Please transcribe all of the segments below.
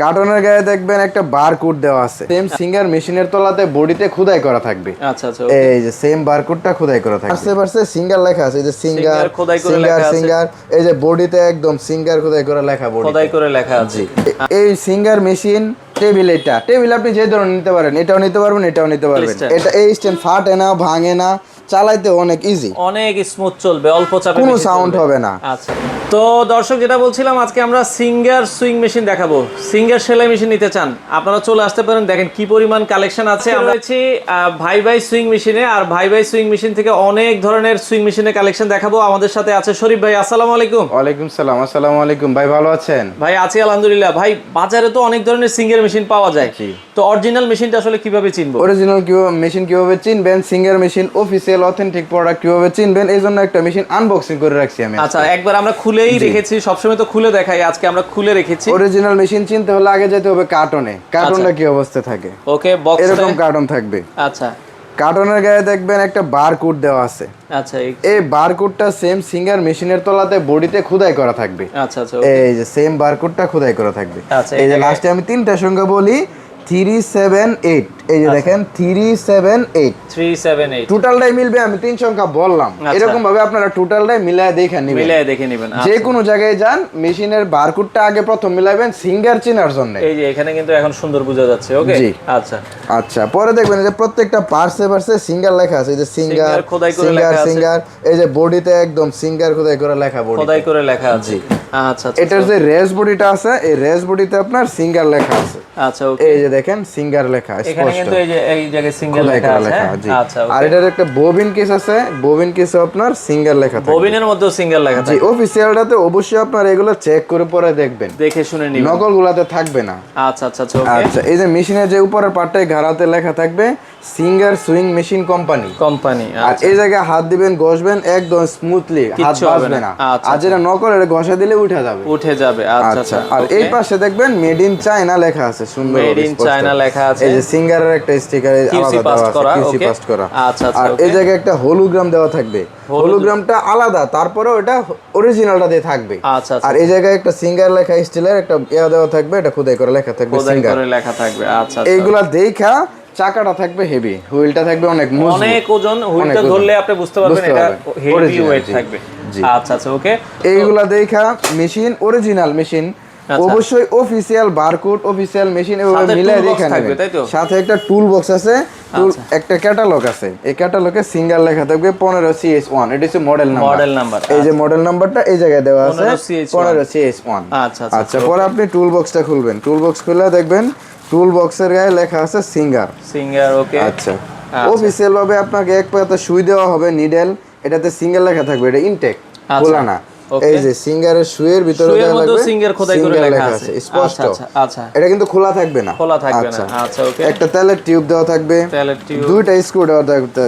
কার্টনের গায়ে দেখবেন একটা বারকোড দেওয়া আছে। সেম সিঙ্গার মেশিনের তলাতে বডিতে খোদাই করা থাকবে। আচ্ছা আচ্ছা এই যে সেম বারকোডটা খোদাই করা থাকবে। পাশে পাশে সিঙ্গার লেখা আছে এই যে সিঙ্গার খোদাই করে সিঙ্গার লেখা আছে। সিঙ্গার এই যে বডিতে একদম সিঙ্গার খোদাই করে লেখা বডি খোদাই করে লেখা আছে। এই সিঙ্গার মেশিন টেবিল এটা টেবিল আপনি যে ধরনের নিতে পারেন এটাও নিতে পারবেন এটাও নিতে পারবেন। এটা এই স্ট্যান্ড ফাটে না ভাঙে না চালাইতে অনেক ইজি অনেক স্মুথ চলবে অল্প চাপে কোনো সাউন্ড হবে না। আচ্ছা। তো দর্শক যেটা বলছিলাম আজকে আমরা সিঙ্গার সুইং মেশিন দেখাবো। সিঙ্গার সেলাই মেশিন নিতে চান আপনারা চলে আসতে পারেন। দেখেন কি পরিমাণ কালেকশন আছে। আমরা আছি ভাই ভাই সুইং মেশিনে আর ভাই ভাই সুইং মেশিন থেকে অনেক ধরনের সুইং মেশিনের কালেকশন দেখাবো। আমাদের সাথে আছে শরীফ ভাই। আসসালামু আলাইকুম। ওয়ালাইকুম সালাম আসসালামু আলাইকুম। ভাই ভালো আছেন? ভাই আছি আলহামদুলিল্লাহ। ভাই বাজারে তো অনেক ধরনের সিঙ্গার মেশিন পাওয়া যায়। তো অরিজিনাল মেশিনটা আসলে কীভাবে চিনবো? অরিজিনাল মেশিন কীভাবে চিনবেন? Singer machine official authentic product কীভাবে চিনবেন এই জন্য একটা মেশিন আনবক্সিং করে রাখছি আমি আচ্ছা একবার আমরা খুলেই রেখেছি সবসময় তো খুলে দেখাই আজকে আমরা খুলে রেখেছি। অরিজিনাল মেশিন চিনতে হলে আগে যেতে হবে কার্টনে কার্টনটা আচ্ছা। কি অবস্থায় থাকে? ওকে বক্স এরকম কার্টন থাকবে। আচ্ছা। কার্টনের গায়ে দেখবেন একটা বারকোড দেওয়া আছে। আচ্ছা এই- এই বারকোডটা সেম সিঙ্গার মেশিনের তলাতে বডিতে খোদাই করা থাকবে। আচ্ছা আচ্ছা এই যে সেম বারকোডটা খোদাই করা থাকবে। আচ্ছা, এই যে লাস্টে আমি তিনটা সংখ্যা বলি। Three seven eight. এই আচ্ছা। যে দেখেন three seven eight. Three seven eight. টোটালটাই মিলবে আমি তিন সংখ্যা বললাম। আচ্ছা। এরকম ভাবে আপনারা টোটালটাই মিলায় দেখে নিবেন। দেখে নেবেন যে কোনো জায়গায় যান মেশিনের বারকোডটা আগে প্রথম মিলাবেন সিঙ্গার চেনার জন্য। এই যে এখানে কিন্তু এখন সুন্দর বোঝা যাচ্ছে ওকে। আচ্ছা। আচ্ছা পরে দেখবেন যে প্রত্যেকটা পার্সে পার্সে সিঙ্গার লেখা আছে এই যে সিঙ্গার সিঙ্গার সিঙ্গার এই যে বডিতে একদম সিঙ্গার খোদাই করে লেখা বডি খোদাই করে লেখা আছে। আচ্ছা আচ্ছা এটার যে রেস বডিটা আছে এই রেস বডিতে আপনার সিঙ্গার লেখা আছে। আচ্ছা এই যে দেখেন সিঙ্গার লেখা এখানে কিন্তু এই যে এই জায়গায় সিঙ্গার লেখা আছে হ্যাঁ? জি। আচ্ছা আর এটার একটা ববিন কেস আছে ববিন কেসে আপনার সিঙ্গার লেখা থাকে ববিনের মধ্যেও সিঙ্গার লেখা জি থাকে অফিসিয়ালটাতে অবশ্যই আপনার এগুলো চেক করে পরে দেখবেন। দেখে শুনে নিবেন। নকল গুলাতে থাকবে না। আচ্ছা আচ্ছা আচ্ছা আচ্ছা এই যে মেশিনের যে উপরের পার্টে ঘাড়াতে লেখা থাকবে Singer sewing machine company company আর এই জায়গায় হাত দিবেন ঘষবেন একদম স্মুথলি হাত বাজবে না। আচ্ছা, আর যেটা নকল এটা ঘষা দিলে উঠে যাবে। উঠে যাবে আচ্ছা আচ্ছা আচ্ছা আর এই পাশে দেখবেন মেড ইন চায়না লেখা আছে সুন্দর Made in China লেখা আছে। এই যে সিঙ্গারের একটা স্টিকার QC আলাদা দেওয়া আছে করা, কিউসি okay। পাস করা। আচ্ছা, আচ্ছা, আর এই জায়গায় একটা হলোগ্রাম দেওয়া থাকবে। হলোগ্রামটা আলাদা তারপরেও এটা অরিজিনালটা দিয়ে থাকবে। আচ্ছা আচ্ছা আর এই জায়গায় একটা সিঙ্গার লেখা স্টিলের একটা ইয়া দেওয়া থাকবে এটা খোদাই করে লেখা থাকবে সিঙ্গার করে লেখা থাকবে আচ্ছা আচ্ছা। এইগুলা দেখা চাকাটা থাকবে হেভি হুইলটা থাকবে অনেক মজবুত। অনেক ওজন হুইলটা ধরলে আপনি বুঝতে পারবেন এটা হেভি ওয়েট থাকবে। আচ্ছা আচ্ছা ওকে এইগুলা দেখা মেশিন অরিজিনাল মেশিন আচ্ছা। অবশ্যই অফিসিয়াল বারকোড অফিসিয়াল মেশিন এভাবে মিলাই দেখে তো? সাথে একটা টুল বক্স আছে আচ্ছা। একটা ক্যাটালগ আছে। এই ক্যাটালগে সিঙ্গেল লেখা থাকবে পনেরো সিএস ওয়ান এটা হচ্ছে মডেল নাম্বার মডেল নাম্বার এই যে মডেল নাম্বারটা এই জায়গায় দেওয়া আছে। 15 CH1 পনেরো সিএস ওয়ান আচ্ছা আচ্ছা আচ্ছা পরে আপনি টুল বক্সটা খুলবেন। টুল বক্স খুলে দেখবেন টুল বক্সের গায়ে লেখা আছে সিঙ্গার সিঙ্গার ওকে আচ্ছা। অফিসিয়াল ভাবে আপনাকে এক পাতা সুই দেওয়া হবে নিডেল এটাতে সিঙ্গার লেখা থাকবে এটা ইনটেক আচ্ছা, খোলা না। এই যে সিঙ্গারের সুইয়ের ভিতরে সুইয়ের দেওয়া লাগবে সিঙ্গার খোদাই করে লেখা আছে। স্পষ্ট। আচ্ছা আচ্ছা আচ্ছা। এটা কিন্তু খোলা থাকবে না। খোলা থাকবে না। আচ্ছা। ওকে একটা তেলের টিউব দেওয়া থাকবে তেলের টিউব। দুইটা স্ক্রু দেওয়া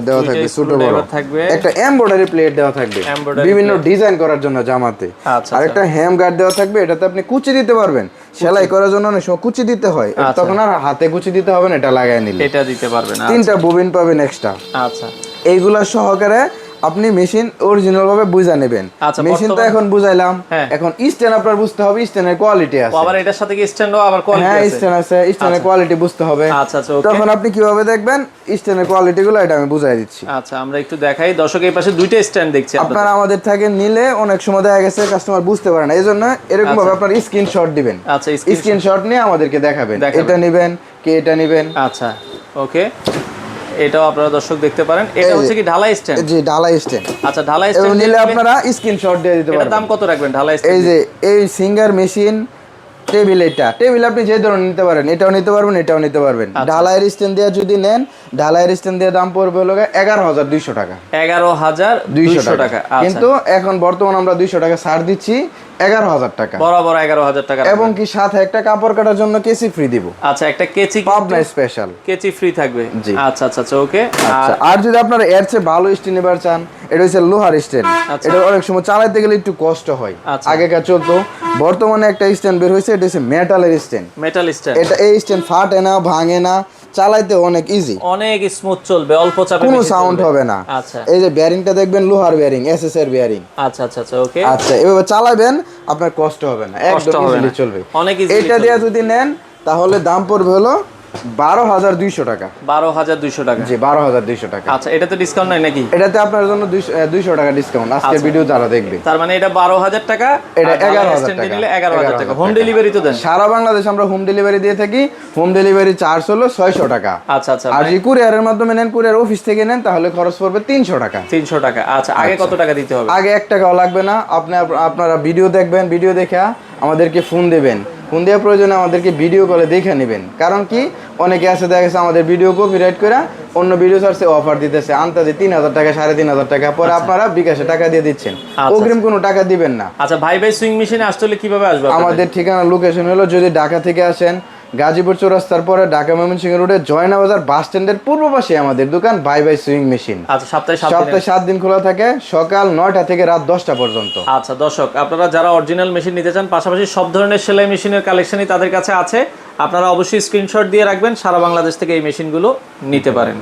দেওয়া থাকবে ছোট বড়। থাকবে। একটা এমব্রয়ডারি প্লেট দেওয়া থাকবে। বিভিন্ন ডিজাইন করার জন্য জামাতে। আচ্ছা, আর একটা হ্যাম গার্ড দেওয়া থাকবে এটাতে আপনি কুচি দিতে পারবেন। সেলাই করার জন্য অনেক সময় কুচি দিতে হয়। আচ্ছা। তখন আর হাতে কুচি দিতে হবে না এটা লাগাই নিলে। এটা দিতে পারবেন আচ্ছা, তিনটা ববিন পাবেন এক্সট্রা আচ্ছা। এইগুলা সহকারে আপনি মেশিন অরিজিনাল ভাবে বুঝা নেবেন। আচ্ছা, মেশিন তো এখন বুঝাইলাম। হ্যাঁ। এখন স্ট্যান্ড আপনার বুঝতে হবে স্ট্যান্ডের কোয়ালিটি আছে আবার এটার সাথে কি স্ট্যান্ডও আবার কোয়ালিটি আছে? হ্যাঁ আছে স্ট্যান্ড আছে স্ট্যান্ডের কোয়ালিটি বুঝতে হবে। আচ্ছা আচ্ছা তখন আপনি কীভাবে দেখবেন? স্ট্যান্ডের কোয়ালিটি গুলো এটা আমি বুঝাই দিচ্ছি। আচ্ছা আমরা একটু দেখাই। দর্শক এই পাশে দুইটা স্ট্যান্ড দেখছি আপনারা আমাদের থেকে নিলে অনেক সময় দেখা গেছে কাস্টমার বুঝতে পারে না। এই জন্য এরকম ভাবে আপনার স্ক্রিনশট দিবেন। আচ্ছা স্ক্রিন স্ক্রিনশট নিয়ে আমাদেরকে দেখাবেন। এটা নিবেন কে এটা নিবেন। আচ্ছা ওকে এটাও আপনারা দর্শক দেখতে পারেন। এটা হচ্ছে কি ঢালাই স্ট্যান্ড? জি ঢালাই স্ট্যান্ড। আচ্ছা ঢালাই স্ট্যান্ড নিলে আপনারা স্ক্রিনশট দিয়ে দিতে পারেন এটা দাম কত রাখবেন ঢালাই স্ট্যান্ড? এই যে এই সিঙ্গার মেশিন টেবিল এটা। টেবিল আপনি যে ধরনের নিতে পারেন এটাও নিতে পারবেন এটাও নিতে পারবেন। আচ্ছা। ঢালাইয়ের স্ট্যান্ড দিয়ে যদি নেন ঢালাইয়ের স্ট্যান্ড দিয়ে দাম পড়বে হলো এগারো হাজার দুইশো টাকা। এগারো হাজার দুইশো টাকা আচ্ছা। কিন্তু এখন বর্তমান আমরা দুইশো টাকা ছাড় দিচ্ছি এগারো হাজার টাকা। বরাবর এগারো হাজার টাকা এবং কি সাথে একটা কাপড় কাটার জন্য কেসি ফ্রি দিব। আচ্ছা একটা কেচি পাবনা স্পেশাল কেচি ফ্রি থাকবে। জি। আচ্ছা আচ্ছা আচ্ছা ওকে। আচ্ছা আর যদি আপনারা এর চেয়ে ভালো স্ট্যান্ড নেবার চান এটা হচ্ছে লোহার আচ্ছা। এটা অনেক সময় চালাতে গেলে একটু কষ্ট হয়। আগেকার চলতো। বর্তমানে একটা স্ট্যান্ড বের হয়েছে এটা হচ্ছে মেটালের স্ট্যান্ড মেটাল স্ট্যান্ড এটা এই স্ট্যান্ড ফাটে না ভাঙে না চালাইতে অনেক ইজি অনেক স্মুথ চলবে অল্প চাপে কোনো সাউন্ড হবে না। আচ্ছা। এই যে বেয়ারিংটা দেখবেন লোহার বেয়ারিং এসএস এর বেয়ারিং আচ্ছা আচ্ছা আচ্ছা ওকে আচ্ছা এভাবে চালাবেন আপনার কষ্ট হবে না। একদম ইজিলি চলবে। অনেক ইজি এটা দিয়ে যদি নেন তাহলে দাম পড়বে হলো বারো হাজার দুইশো টাকা। বারো হাজার দুইশো টাকা। জি বারো হাজার দুইশো টাকা। আচ্ছা এটাতে ডিসকাউন্ট নাই নাকি? এটাতে আপনার জন্য দুইশো টাকা ডিসকাউন্ট আজকের ভিডিও যারা দেখবে। তার মানে এটা বারো হাজার টাকা এটা আর ঢালাই 11,000 stand এ টাকা। নিলে এগারো হাজার টাকা। হোম ডেলিভারি তো দেন। সারা বাংলাদেশ আমরা হোম ডেলিভারি দিয়ে থাকি। হোম ডেলিভারি চার্জ হলো ছয়শো টাকা। আচ্ছা আচ্ছা। আর যদি কুরিয়ারের মাধ্যমে নেন কুরিয়ার অফিস থেকে নেন তাহলে খরচ পড়বে তিনশো টাকা। তিনশো টাকা। আচ্ছা আগে কত টাকা দিতে হবে? আগে এক টাকাও লাগবে না। আপনি আপনারা ভিডিও দেখবেন ভিডিও দেখে আমাদেরকে ফোন দেবেন। ফোন দেওয়া প্রয়োজনে আমাদেরকে ভিডিও কলে দেখে নেবেন। কারণ কি? অনেকে আছে দেখা গেছে আমাদের ভিডিও কপি কপিরাইট করে অন্য ভিডিও সার্চে অফার দিতেছে। আন্তাজে তিন হাজার টাকা সাড়ে তিন হাজার টাকা। পরে আপনারা বিকাশে টাকা দিয়ে দিচ্ছেন। আচ্ছা। অগ্রিম কোনো টাকা দিবেন না। আচ্ছা ভাই ভাই সুইং মেশিনে আসতে হলে কীভাবে আসবে আমাদের ঠিকানা লোকেশন হলো যদি ঢাকা থেকে আসেন গাজীপুর চৌরাস্তার পরে ঢাকা ময়মনসিংহ রোডে জয়না বাজার বাস স্ট্যান্ডের পূর্ব পাশে আমাদের দোকান বাই বাই সুইং মেশিন। আচ্ছা সপ্তাহে সপ্তাহে সাত দিন খোলা থাকে সকাল নয়টা থেকে রাত দশটা পর্যন্ত। আচ্ছা দর্শক আপনারা যারা অরিজিনাল মেশিন নিতে চান পাশাপাশি সব ধরনের সেলাই মেশিনের কালেকশনই তাদের কাছে আছে। আপনারা অবশ্যই স্ক্রিনশট দিয়ে রাখবেন সারা বাংলাদেশ থেকে এই মেশিনগুলো নিতে পারেন।